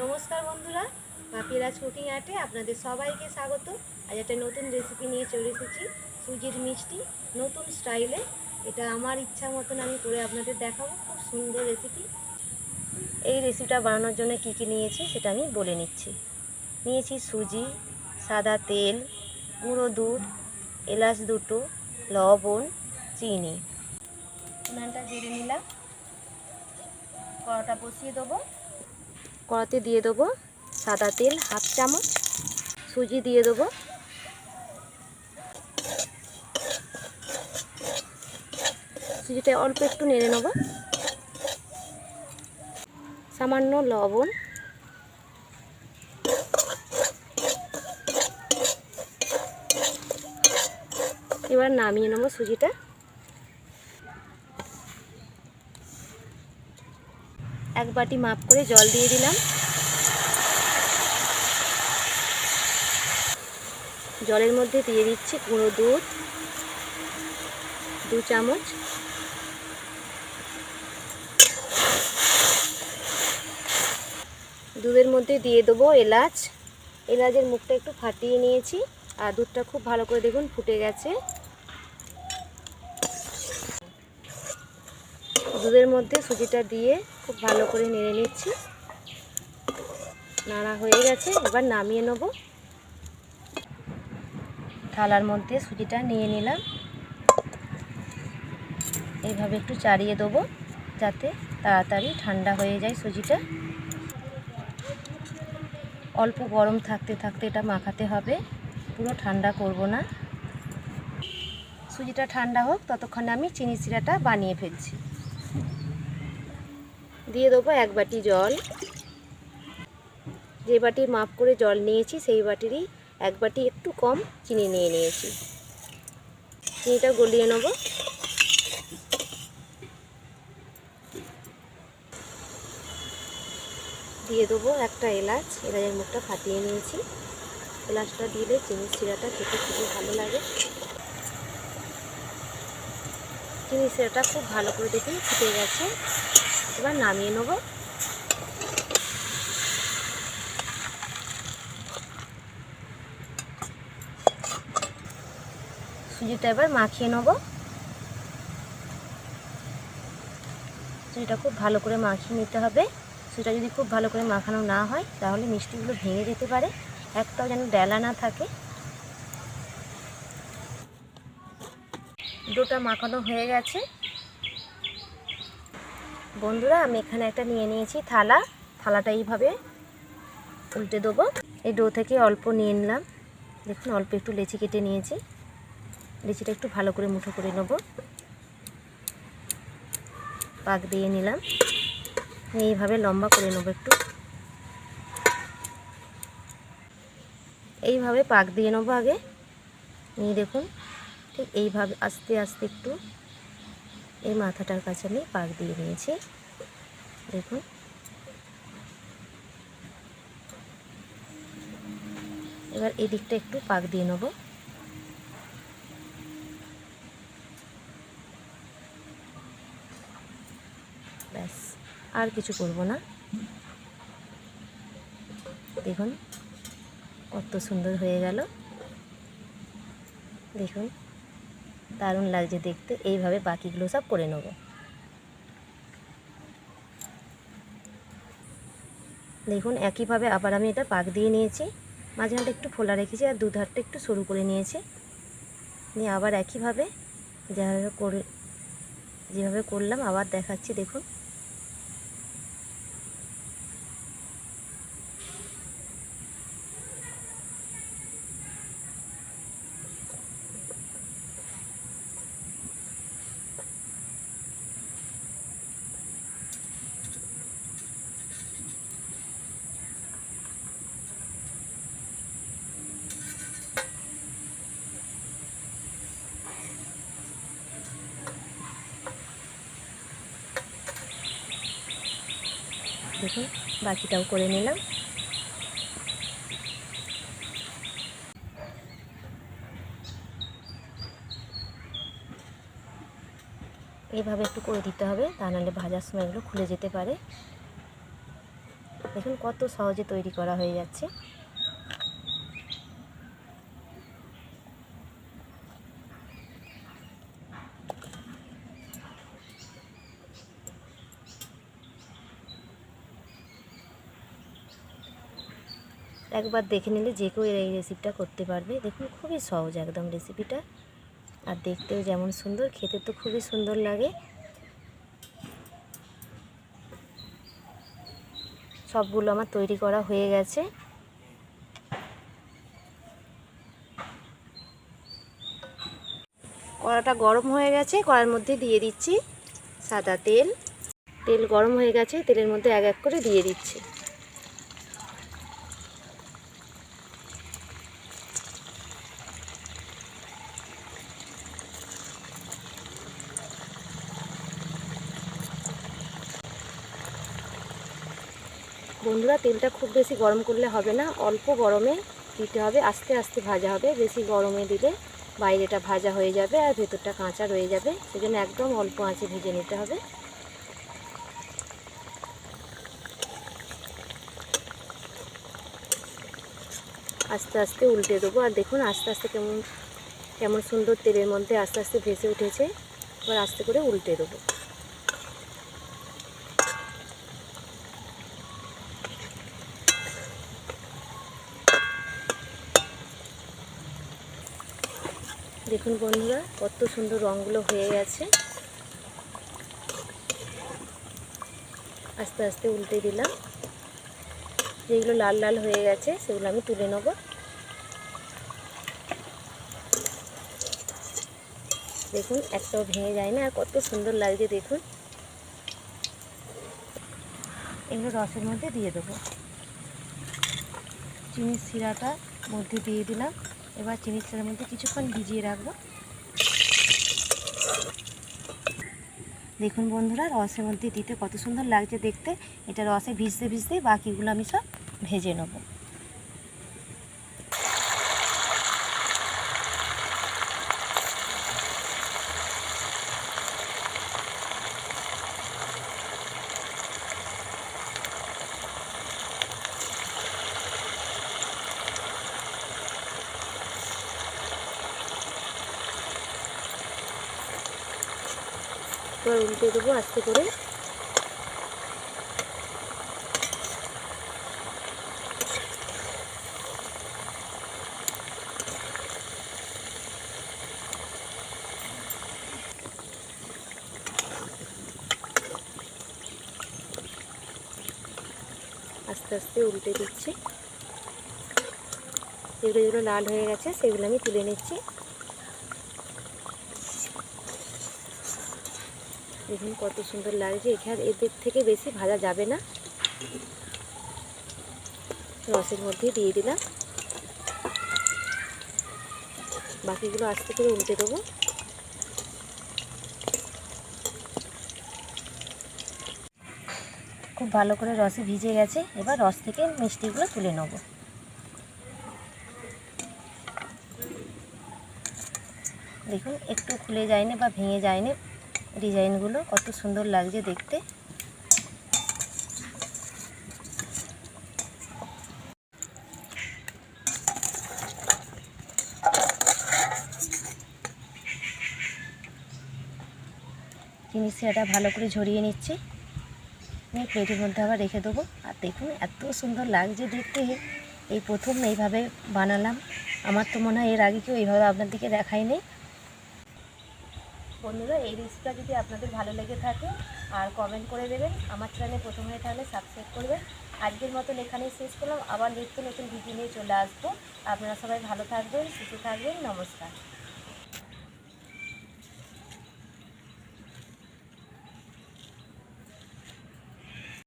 নমস্কার বন্ধুরা, পাপিরাজ কুকিং আর্টে আপনাদের সবাইকে স্বাগত। আজ একটা নতুন রেসিপি নিয়ে চলে এসেছি, সুজির মিষ্টি, নতুন স্টাইলে এটা আমার ইচ্ছা মতন আমি করে আপনাদের দেখাবো, খুব সুন্দর রেসিপি এই রেসিপিটা বানানোর জন্য কী কী নিয়েছি সেটা আমি বলে নিচ্ছি। নিয়েছি সুজি, সাদা তেল, গুঁড়ো দুধ, এলাচ দুটো লবণ চিনি। উনানটা জেরে নিলাম। কড়াটা বসিয়ে দেবো। কড়াতে দিয়ে দেবো সাদা তেল হাফ চামচ। সুজি দিয়ে দেবো। সুজিটা অল্প একটু নেড়ে নেব। সামান্য লবণ। এবার নামিয়ে নেব সুজিটা। এক বাটি মাপ করে জল দিয়ে দিলাম। জলের মধ্যে দিয়ে দিচ্ছি গুঁড়ো দুধ, দু চামচ। দুধের মধ্যে দিয়ে দেবো এলাচ। এলাচের মুখটা একটু ফাটিয়ে নিয়েছি, আর দুধটা খুব ভালো করে দেখুন ফুটে গেছে। দুধের মধ্যে সুজিটা দিয়ে খুব ভালো করে নেড়ে নিচ্ছি। নাড়া হয়ে গেছে, এবার নামিয়ে নেব। থালার মধ্যে সুজিটা নিয়ে নিলাম। এইভাবে একটু চাড়িয়ে দেবো, যাতে তাড়াতাড়ি ঠান্ডা হয়ে যায় সুজিটা। অল্প গরম থাকতে থাকতে এটা মাখাতে হবে, পুরো ঠান্ডা করব না। সুজিটা ঠান্ডা হোক, ততক্ষণে আমি চিনি সিরাটা বানিয়ে ফেলছি। দিয়ে দেবো এক বাটি জল। যে বাটি মাপ করে জল নিয়েছি, সেই বাটিরই এক বাটি একটু কম চিনি নিয়ে নিয়েছি। চিনিটা গলিয়ে নেব। দিয়ে দেবো একটা এলাচ। এলাচের মুখটা ফাটিয়ে নিয়েছি। এলাচটা দিলে চিনির শিরাটা খেতে খুবই ভালো লাগে। চিনি শিরাটা খুব ভালো করে দেখুন ফুটে গেছে। এবার নামিয়ে নেব। সুজিটা এবার মাখিয়ে নেব। সুজিটা খুব ভালো করে মাখিয়ে নিতে হবে। সুজিটা যদি খুব ভালো করে মাখানো না হয়, তাহলে মিষ্টিগুলো ভেঙে যেতে পারে। একটাও যেন ডেলা না থাকে। দুটা মাখানো হয়ে গেছে। বন্ধুরা, আমি এখানে একটা নিয়ে নিয়েছি থালা। থালাটা এইভাবে উল্টে দেবো। এই ডো থেকে অল্প নিয়ে নিলাম। দেখুন, অল্প একটু লেচি কেটে নিয়েছি। লেচিটা একটু ভালো করে মুঠো করে নেব। পাক দিয়ে নিলাম। এইভাবে লম্বা করে নেব একটু। এইভাবে পাক দিয়ে নেব আগে। নিয়ে দেখুন, ঠিক এইভাবে আস্তে আস্তে একটু এই মাথাটার কাছে আমি পাক দিয়ে নিয়েছি। দেখুন। এবার এই দিকটা একটু পাক দিয়ে নেব। ব্যাস, আর কিছু করব না। দেখুন, কত সুন্দর হয়ে গেল। দেখুন। দারুণ লাগছে দেখতে। এইভাবে বাকিগুলো সব করে নেব। দেখুন, একইভাবে আবার আমি এটা পাক দিয়ে নিয়েছি। মাঝখানটা একটু ফোলা রেখেছি আর দুধারটা একটু সরু করে নিয়েছি। নিয়ে আবার একইভাবে যেভাবে করে যেভাবে করলাম, আবার দেখাচ্ছি, দেখুন। দেখুন, বাকিটাও করে নিলাম। এভাবে একটু করে দিতে হবে, তা নাহলে ভাজার সময় এগুলো খুলে যেতে পারে। দেখুন কত সহজে তৈরি করা হয়ে যাচ্ছে। একবার দেখে নিলে যে কেউ এই রেসিপিটা করতে পারবে। দেখুন, খুবই সহজ একদম রেসিপিটা আর দেখতেও যেমন সুন্দর, খেতে তো খুবই সুন্দর লাগে। সবগুলো আমার তৈরি করা হয়ে গেছে। কড়াটা গরম হয়ে গেছে। কড়ার মধ্যে দিয়ে দিচ্ছি সাদা তেল। তেল গরম হয়ে গেছে। তেলের মধ্যে এক এক করে দিয়ে দিচ্ছি। বন্ধুরা, তেলটা খুব বেশি গরম করলে হবে না। অল্প গরমে দিতে হবে। আস্তে আস্তে ভাজা হবে। বেশি গরমে দিলে বাইরেটা ভাজা হয়ে যাবে আর ভেতরটা কাঁচা রয়ে যাবে। সেজন্য একদম অল্প আঁচে ভেজে নিতে হবে। আস্তে আস্তে উল্টে দেবো। আর দেখুন, আস্তে আস্তে কেমন কেমন সুন্দর তেলের মধ্যে আস্তে আস্তে ভেসে উঠেছে। এবার আস্তে করে উল্টে দেবো। দেখুন বন্ধুরা, কত সুন্দর রঙগুলো হয়ে গেছে। আস্তে আস্তে উল্টে দিলাম। যেগুলো লাল লাল হয়ে গেছে, সেগুলো আমি তুলে নেব। দেখুন, একটাও ভেঙে যায় না আর কত সুন্দর লাগছে দেখুন। এগুলো রসের মধ্যে দিয়ে দেবো। চিনির শিরাটা মধ্যে দিয়ে দিলাম। এবার চিনি চালের মধ্যে কিছুক্ষণ ভিজিয়ে রাখব। দেখুন বন্ধুরা, রসের মধ্যে দিতে কত সুন্দর লাগছে দেখতে। এটা রসে ভিজতে ভিজতে বাকিগুলো আমি সব ভেজে নেব। এবার উল্টে দেবো আস্তে করে। আস্তে আস্তে উল্টে দিচ্ছি। যেগুলো যেগুলো লাল হয়ে গেছে, সেগুলো আমি তুলে নিচ্ছি। দেখুন কত সুন্দর লাগছে। এখানে এদের থেকে বেশি ভাজা যাবে না। রসের মধ্যে দিয়ে দিলাম। বাকিগুলো আস্তে করে উল্টে দেবো। খুব ভালো করে রসে ভিজে গেছে। এবার রস থেকে মিষ্টিগুলো তুলে নেব। দেখুন, একটু খুলে যায়নি বা ভেঙে যায়নি। ডিজাইনগুলো কত সুন্দর লাগছে দেখতে। শিরাটা ভালো করে ঝরিয়ে নিচ্ছি। নিয়ে প্লেটের মধ্যে আবার রেখে দেবো। আর দেখুন, এত সুন্দর লাগছে দেখতে। এই প্রথম এইভাবে বানালাম। আমার তো মনে হয় এর আগে কেউ এইভাবে আপনাদেরকে দেখায়নি। বন্ধুরা, এই রেসিপিটা যদি আপনাদের ভালো লেগে থাকে, আর কমেন্ট করে দেবেন, আমার চ্যানেলে প্রথম হয়ে থাকলে সাবস্ক্রাইব করবেন। আজকের মতন এখানেই শেষ করলাম, আবার নিত্য নতুন ভিডিও নিয়ে চলে আসব। আপনারা সবাই ভালো থাকবেন, সুস্থ থাকবেন, নমস্কার।